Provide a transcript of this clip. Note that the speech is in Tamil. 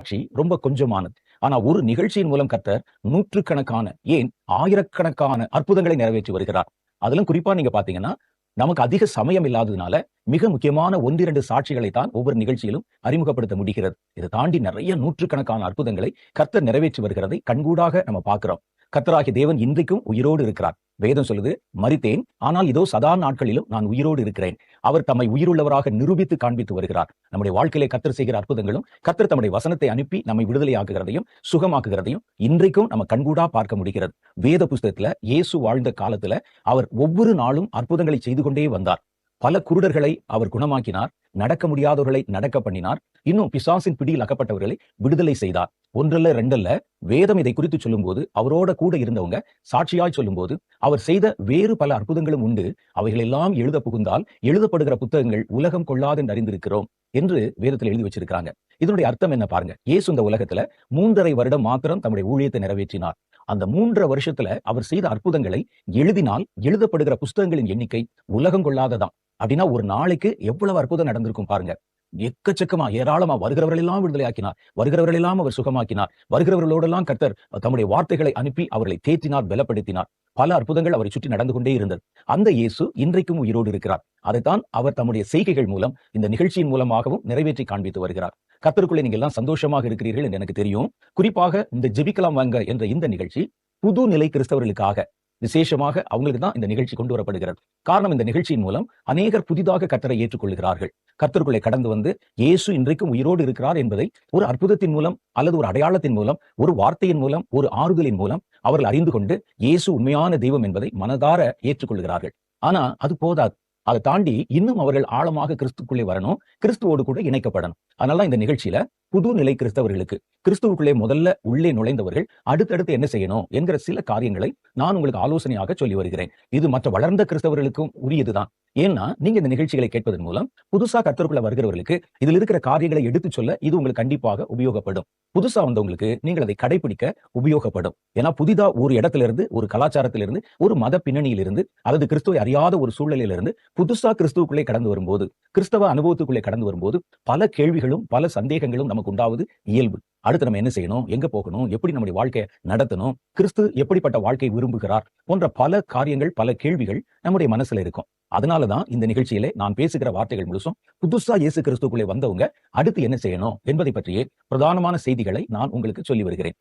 சாட்சி ரொம்ப கொஞ்சமானது. ஆனா ஒரு நிகழ்ச்சியின் மூலம் கர்த்தர் நூற்றுக்கணக்கான ஏன் ஆயிரக்கணக்கான அற்புதங்களை நிறைவேற்றி வருகிறார். அதிலும் குறிப்பா நீங்க பாத்தீங்கன்னா நமக்கு அதிக சமயம் இல்லாததுனால மிக முக்கியமான ஒன்றிரண்டு சாட்சிகளை தான் ஒவ்வொரு நிகழ்ச்சியிலும் அறிமுகப்படுத்த முடிகிறது. இதை தாண்டி நிறைய நூற்றுக்கணக்கான அற்புதங்களை கர்த்தர் நிறைவேற்றி வருகிறதை கண்கூடாக நம்ம பார்க்கிறோம். கத்தராகிய தேவன் இன்றைக்கும் உயிரோடு இருக்கிறார். வேதம் சொல்லுது மறித்தேன் ஆனால் இதோ சதா நாட்களிலும் நான் உயிரோடு இருக்கிறேன். அவர் தம்மை உயிருள்ளவராக நிரூபித்து காண்பித்து வருகிறார். நம்முடைய வாழ்க்கையிலே கத்தர் செய்கிற அற்புதங்களும் கத்தர் தம்முடைய வசனத்தை அனுப்பி நம்மை விடுதலையாக்குகிறதையும் சுகமாக்குகிறதையும் இன்றைக்கும் நம்ம கண்கூடா பார்க்க முடிகிறது. வேத புஸ்தகத்துல இயேசு வாழ்ந்த காலத்துல அவர் ஒவ்வொரு நாளும் அற்புதங்களை செய்து கொண்டே வந்தார். பல குருடர்களை அவர் குணமாக்கினார் நடக்க முடியாதவர்களை நடக்க பண்ணினார் இன்னும் பிசாசின் பிடியில் அகப்பட்டவர்களை விடுதலை செய்தார். ஒன்றல்ல ரெண்டல்ல வேதம் இதை குறித்து சொல்லும்போது அவரோட கூட இருந்தவங்க சாட்சியாய் சொல்லும்போது அவர் செய்த வேறு பல அற்புதங்களும் உண்டு. அவைகளெல்லாம் எழுத புகுந்தால் எழுதப்படுகிற புத்தகங்கள் உலகம் கொள்ளாதென்று அறிந்திருக்கிறோம் என்று வேதத்தில் எழுதி வச்சிருக்காங்க இதனுடைய அர்த்தம் என்ன பாருங்க. இயேசு இந்த உலகத்துல மூன்றரை வருடம் மாத்திரம் தம்முடைய ஊழியத்தை நிறைவேற்றினார். அந்த மூன்றரை வருஷத்துல அவர் செய்த அற்புதங்களை எழுதினால் எழுதப்படுகிற புஸ்தகங்களின் எண்ணிக்கை உலகம் கொள்ளாததான் அப்படின்னா ஒரு நாளைக்கு எவ்வளவு அற்புதம் நடந்திருக்கும் பாருங்க. எக்கச்சக்கமா ஏராளமா வருகிறவர்கள் எல்லாம் விடுதலையாக்கினார் வருகிறவர்கள் எல்லாம் அவர் சுகமாக்கினார். வருகிறவர்களோடெல்லாம் கர்த்தர் தம்முடைய வார்த்தைகளை அனுப்பி அவர்களை தேற்றினார் பலப்படுத்தினார். பல அற்புதங்கள் அவரை சுற்றி நடந்து கொண்டே இருந்தது. அந்த இயேசு இன்றைக்கும் உயிரோடு இருக்கிறார். அதைத்தான் அவர் தம்முடைய செய்கைகள் மூலம் இந்த நிகழ்ச்சியின் மூலமாகவும் நிறைவேற்றி காண்பித்து வருகிறார். கத்தருக்குள்ளே நீங்க எல்லாம் சந்தோஷமாக இருக்கிறீர்கள் என்று எனக்கு தெரியும். குறிப்பாக இந்த ஜெபிக்கலாம் வாங்க என்ற இந்த நிகழ்ச்சி புது நிலை கிறிஸ்தவர்களுக்காக விசேஷமாக அவங்களுக்கு தான் இந்த நிகழ்ச்சி கொண்டு வரப்படுகிறது. காரணம் இந்த நிகழ்ச்சியின் மூலம் அநேகர் புதிதாக கத்தரை ஏற்றுக்கொள்கிறார்கள். கத்தருக்குள்ளே கடந்து வந்து இயேசு இன்றைக்கும் உயிரோடு இருக்கிறார் என்பதை ஒரு அற்புதத்தின் மூலம் அல்லது ஒரு அடையாளத்தின் மூலம் ஒரு வார்த்தையின் மூலம் ஒரு ஆறுதலின் மூலம் அவர்கள் அறிந்து கொண்டு இயேசு உண்மையான தெய்வம் என்பதை மனதார ஏற்றுக்கொள்கிறார்கள். ஆனா அது போதாது. அதை தாண்டி இன்னும் அவர்கள் ஆழமாக கிறிஸ்துக்குள்ளே வரணும் கிறிஸ்துவோடு கூட இணைக்கப்படணும். அதனால இந்த நிகழ்ச்சியில புது நிலை கிறிஸ்தவர்களுக்கு கிறிஸ்துவுக்குள்ளே முதல்ல உள்ளே நுழைந்தவர்கள் அடுத்தடுத்து என்ன செய்யணும் என்கிற சில காரியங்களை நான் உங்களுக்கு ஆலோசனையாக சொல்லி வருகிறேன். இது மற்ற வளர்ந்த கிறிஸ்தவர்களுக்கும் உரியதுதான். ஏன்னா நீங்க இந்த நிகழ்ச்சிகளை கேட்பதன் மூலம் புதுசா கத்தருக்குள்ள வருகிறவர்களுக்கு இதில் இருக்கிற காரியங்களை எடுத்து சொல்ல இது உங்களுக்கு கண்டிப்பாக உபயோகப்படும். புதுசா வந்தவங்களுக்கு நீங்கள் அதை கடைபிடிக்க உபயோகப்படும். ஏன்னா புதிதா ஒரு இடத்துல இருந்து ஒரு கலாச்சாரத்திலிருந்து ஒரு மத பின்னணியிலிருந்து அல்லது கிறிஸ்துவை அறியாத ஒரு சூழ்நிலையிலிருந்து புதுசா கிறிஸ்துவுக்குள்ளே கடந்து வரும்போது கிறிஸ்தவ அனுபவத்துக்குள்ளே கடந்து வரும்போது பல கேள்விகளும் பல சந்தேகங்களும் நமக்கு உண்டாவது இயல்பு. அடுத்து நம்ம என்ன செய்யணும்? எங்க போகணும்? எப்படி நம்முடைய வாழ்க்கையை நடத்தணும்? கிறிஸ்து எப்படிப்பட்ட வாழ்க்கை விரும்புகிறார்? போன்ற பல காரியங்கள் பல கேள்விகள் நம்முடைய மனசுல இருக்கும். அதனாலதான் இந்த நிகழ்ச்சியிலே நான் பேசுகிற வார்த்தைகள் முழுசும் புதுசா இயேசு கிறிஸ்துக்குள்ளே வந்தவங்க அடுத்து என்ன செய்யணும் என்பதை பற்றியே பிரதானமான செய்திகளை நான் உங்களுக்கு சொல்லி வருகிறேன்.